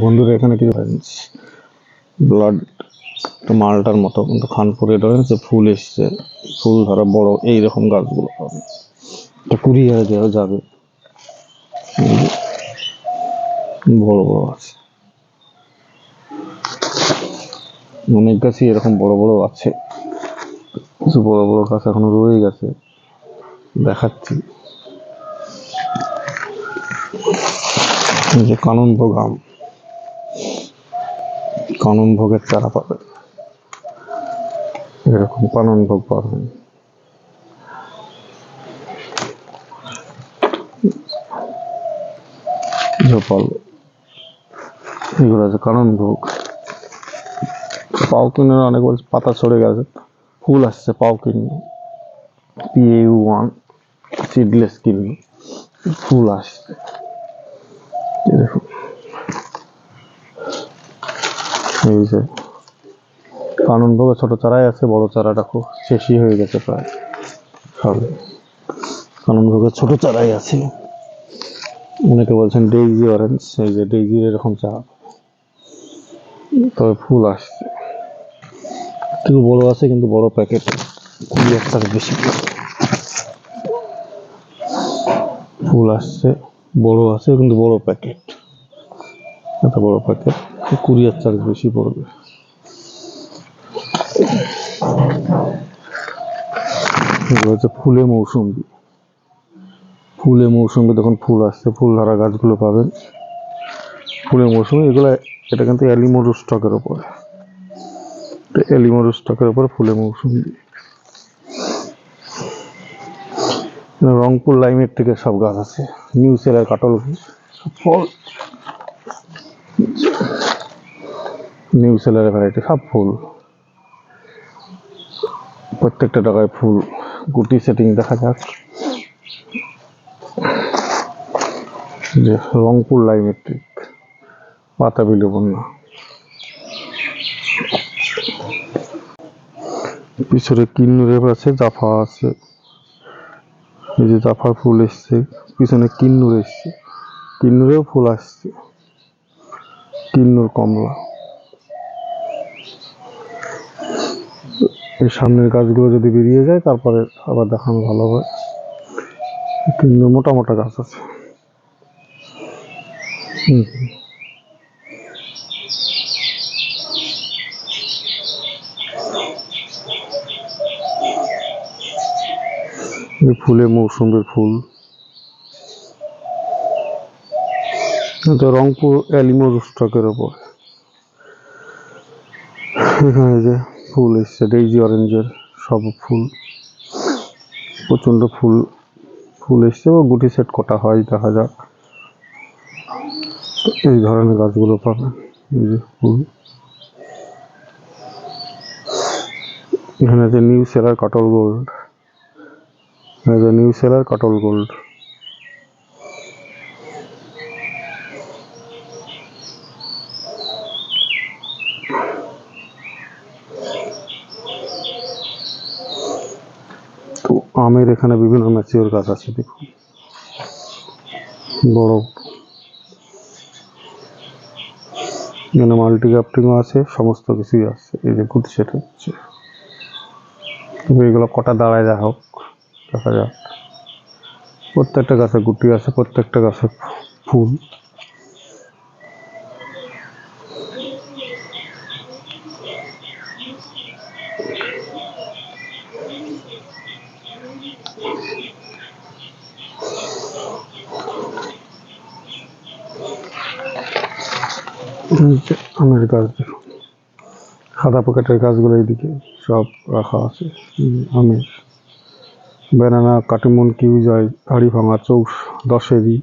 বন্ধুরা, এখানে কিছু ব্লাড মালটার মতো, কিন্তু খানপুরে এটা হচ্ছে ফুল এসছে। ফুল ধরা বড়, এইরকম গাছগুলো পাবে এটা কুড়ি হাজার যাবে। যে বড় বড় আছে। অনেক গাছই এরকম বড় বড় আছে। কিছু বড় বড় গাছ এখনও রয়ে গেছে। দেখাচ্ছি। যে কানন আম কানন ভোগের চারা পাবে। এরকম কানন ভোগ পাবেন। ঝোপাল এগুলো আছে কানন ভোগ। পাও কিনের অনেক পাতা ছড়ে গেছে, ফুল আসছে পাও কিনে পিএ ওয়ান সিডলেস কিনবে ফুল আসছে। দেখুন। এই যে কানন ভোগে ছোট চারাই আছে, বড় চারাটা খুব শেষই হয়ে গেছে প্রায়। সবে কানন ভোগের ছোট চারাই আছে। অনেকে বলছেন ডেইজি অরেঞ্জ এই যে ডেইজির এরকম চারা। তবে ফুল আসছে। একটু বড় আছে, কিন্তু বড় প্যাকেট কুড়ি এক বেশি। ফুল আসছে, বড় আছে, কিন্তু বড় প্যাকেট এত বড় প্যাকেট কুরিয়ার চার্জ বেশি পড়বে। হচ্ছে ফুলে মৌসুমি। ফুলে মৌসুমি তখন ফুল আসছে, ফুল ধরা গাছগুলো পাবেন। ফুলে মৌসুমি, এগুলো, এটা কিন্তু অ্যালিমোরু স্টকের ওপরে অ্যালিমোরু স্টকের ওপরে ফুলে মৌসুমি। রংপুর লাইমের থেকে সব গাছ আছে। নিউ সেলার কাটল ফল। নিউ সেলারের ভ্যারাইটি সব ফুল। প্রত্যেকটা টাকায় ফুল। গুটি সেটিং দেখা যাক। যে রংপুর লাইমেট্রিক পাতা বিলোপন্না পিছনে কিন্নুরের আছে, জাফা আছে। এই যে জাফার ফুল এসছে, পিছনে কিন্নুর এসছে। কিন্নুরেও ফুল আসছে। কিন্নুর কমলা। এই সামনের গাছগুলো যদি বেরিয়ে যায়, তারপরে আবার দেখানো ভালো হয়। কিন্তু মোটা মোটা গাছ আছে। হুম ফুলে মৌসুমের ফুল। রংপুর অ্যালিমোর স্টকের ওপর। এখানে যে ফুল এসছে, ডেইজি অরেঞ্জের সব ফুল। প্রচণ্ড ফুল ফুল এসছে ও গুটি সেট কটা হয়, দেখা যাক। এই ধরনের গাছগুলো পাবেন, এই যে ফুল। এখানে আছে নিউ সেলার কাটল গোল্ড। নিউ সেলার কাটল গোল্ড। তো আমের এখানে বিভিন্ন ম্যাচিওর গাছ আছে, দেখুন। বড়। এখানে মাল্টি আছে, সমস্ত কিছুই আছে, এই যে গুটি সেট হচ্ছে। এগুলো কটা দাঁড়ায়, যা হোক, দেখা যাক। প্রত্যেকটা গাছে গুটি আছে, প্রত্যেকটা গাছে ফুল। আমের গাছ। দেখুন সাদা প্যাকেটের গাছগুলো এইদিকে সব রাখা আছে। আমের। ব্যানানা কাটিমন কিউজাই হাড়ি ভাঙা চৌস দশেরি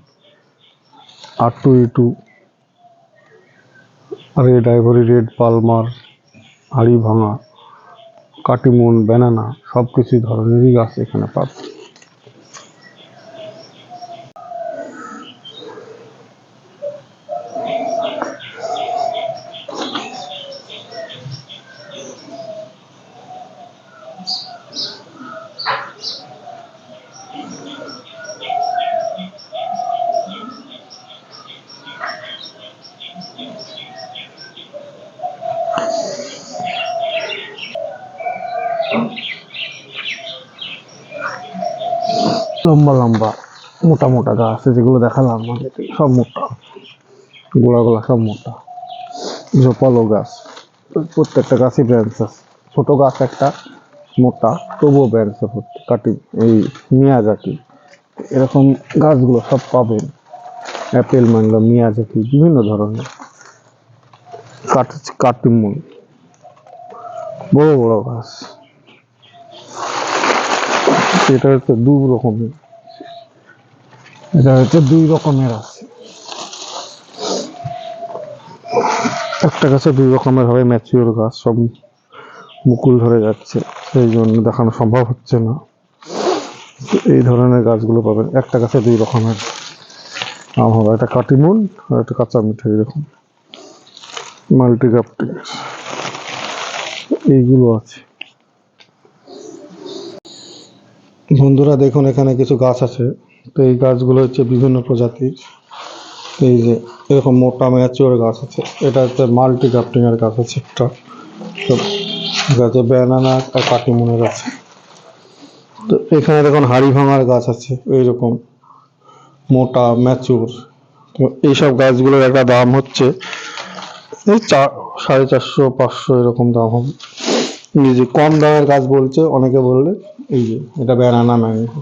আটু ইটু রেড আইভরি রেড পালমার হাড়ি ভাঙা কাটিমন ব্যানানা সব কিছু ধরনেরই গাছ এখানে পাবে লম্বা লম্বা, মোটা মোটা গাছ যেগুলো দেখালাম আমাদেরকে সব মোটা। গোড়াগুলা সব মোটা। ঝোপালো গাছ, প্রত্যেকটা গাছই ব্রাঞ্চ আছে। ছোট গাছ একটা, মোটা, তবুও ব্রাঞ্চ কাটি, এই মিয়াজাকি এরকম গাছগুলো সব পাবেন। অ্যাপেল ম্যাঙ্গো মিয়াজাকি বিভিন্ন ধরনের। কাট কাটিমুন বড় বড় গাছ। এটা হচ্ছে দু রকমের। এটা হচ্ছে দুই রকমের আছে। একটা গাছে দুই রকমের হবে ম্যাচিওর গাছ, সব মুকুল ধরে যাচ্ছে, সেই জন্য দেখানো সম্ভব হচ্ছে না। এই ধরনের গাছগুলো পাবেন। একটা গাছে দুই রকমের আম হবে। একটা কাটিমুন আর একটা কাঁচা মিঠাই এরকম। মাল্টি গাপটি এইগুলো আছে। বন্ধুরা দেখুন, এখানে কিছু গাছ আছে। তো এই গাছগুলো হচ্ছে বিভিন্ন প্রজাতির। এই যে এরকম মোটা ম্যাচিওর গাছ আছে। এটা হচ্ছে মাল্টি এর গাছ আছে একটা। তো গাছে ব্যানানা আর কাটিমুনের আছে তো এখানে দেখুন, হাড়ি ভাঙার গাছ আছে, এইরকম মোটা, ম্যাচিওর। তো এইসব গাছগুলোর একটা দাম হচ্ছে এই চার, সাড়ে চারশো, পাঁচশো এরকম দাম হবে। এই যে কম দামের গাছ বলছে, অনেকে বললে এই যে এটা ব্যানানা ম্যাঙ্গো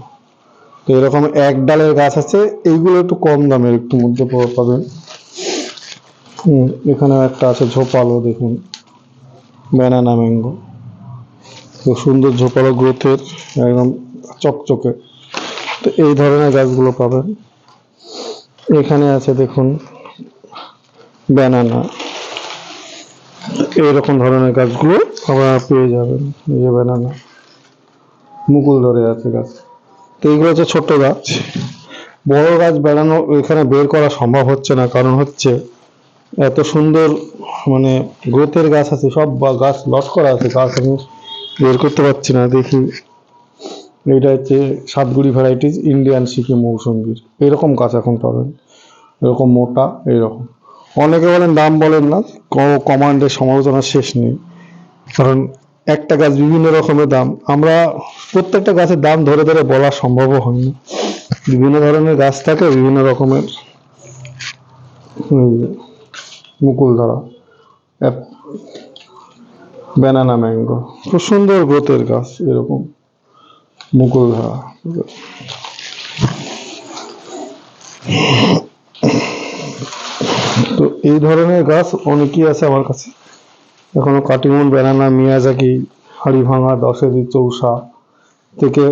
তো এরকম এক ডালের গাছ আছে এইগুলো একটু কম দামের একটু মধ্যে পাবেন। হুম, এখানে একটা আছে ঝোপালো দেখুন। ব্যানানা ম্যাঙ্গো খুব সুন্দর ঝোপালো গ্রোথের একদম চকচকে। তো এই ধরনের গাছগুলো পাবেন। এখানে আছে দেখুন ব্যানানা। এইরকম ধরনের গাছগুলো আপনারা পেয়ে যাবেন এই যে ব্যানানা। মুকুল ধরে আছে গাছ। তো এইগুলো হচ্ছে ছোট গাছ। বড় গাছ বেড়ানো এখানে বের করা সম্ভব হচ্ছে না, কারণ হচ্ছে এত সুন্দর মানে গ্রোথের গাছ আছে, সব গাছ লস করা আছে, গাছ আমি বের করতে পারছি না, দেখি। এটা হচ্ছে সাতগুড়ি ভ্যারাইটিস ইন্ডিয়ান সিকিম মৌসুম্বির এরকম গাছ এখন পাবেন। এরকম মোটা এইরকম অনেকে বলেন দাম বলেন না কমান্ডের সমালোচনার শেষ নেই। কারণ একটা গাছ বিভিন্ন রকমের দাম। আমরা প্রত্যেকটা গাছের দাম ধরে ধরে বলা সম্ভবও হয় না বিভিন্ন ধরনের গাছ থাকে, বিভিন্ন রকমের মুকুল ধরা ব্যানানা ম্যাঙ্গো খুব সুন্দর গ্রোথের গাছ এরকম, মুকুল ধরা। তো এই ধরনের গাছ অনেকই আছে আমার কাছে। এখনও কাটিমন ব্যানানা মিয়াজাকি হাড়ি ভাঙা দশেরি, চৌসা থেকে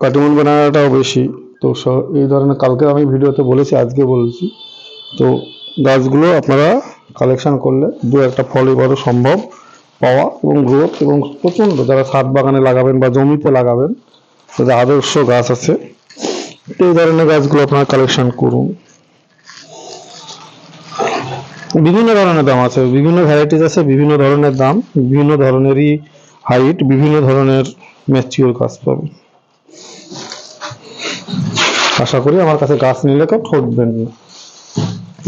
কাটিমন বানানোটাও বেশি। তো এই ধরনের কালকে আমি ভিডিওতে বলেছি, আজকে বলছি। তো গাছগুলো আপনারা কালেকশন করলে দু একটা ফল এবারও সম্ভব পাওয়া এবং গ্রোথ এবং প্রচণ্ড যারা ছাদ বাগানে লাগাবেন বা জমিতে লাগাবেন, তাদের আদর্শ গাছ আছে। এই ধরনের গাছগুলো আপনারা কালেকশন করুন। বিভিন্ন ধরনের দাম আছে, বিভিন্ন ভ্যারাইটিস আছে, বিভিন্ন ধরনের দাম, বিভিন্ন ধরনেরই হাইট বিভিন্ন ধরনের ম্যাচিওর গাছ পাবেন আশা করি আমার কাছে গাছ নিলে কেউ ঠকবেন না।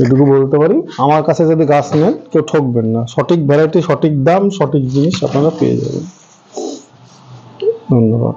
এটুকু বলতে পারি, আমার কাছে যদি গাছ নেন, কেউ ঠকবেন না। সঠিক ভ্যারাইটি সঠিক দাম, সঠিক জিনিস আপনারা পেয়ে যাবেন। ধন্যবাদ।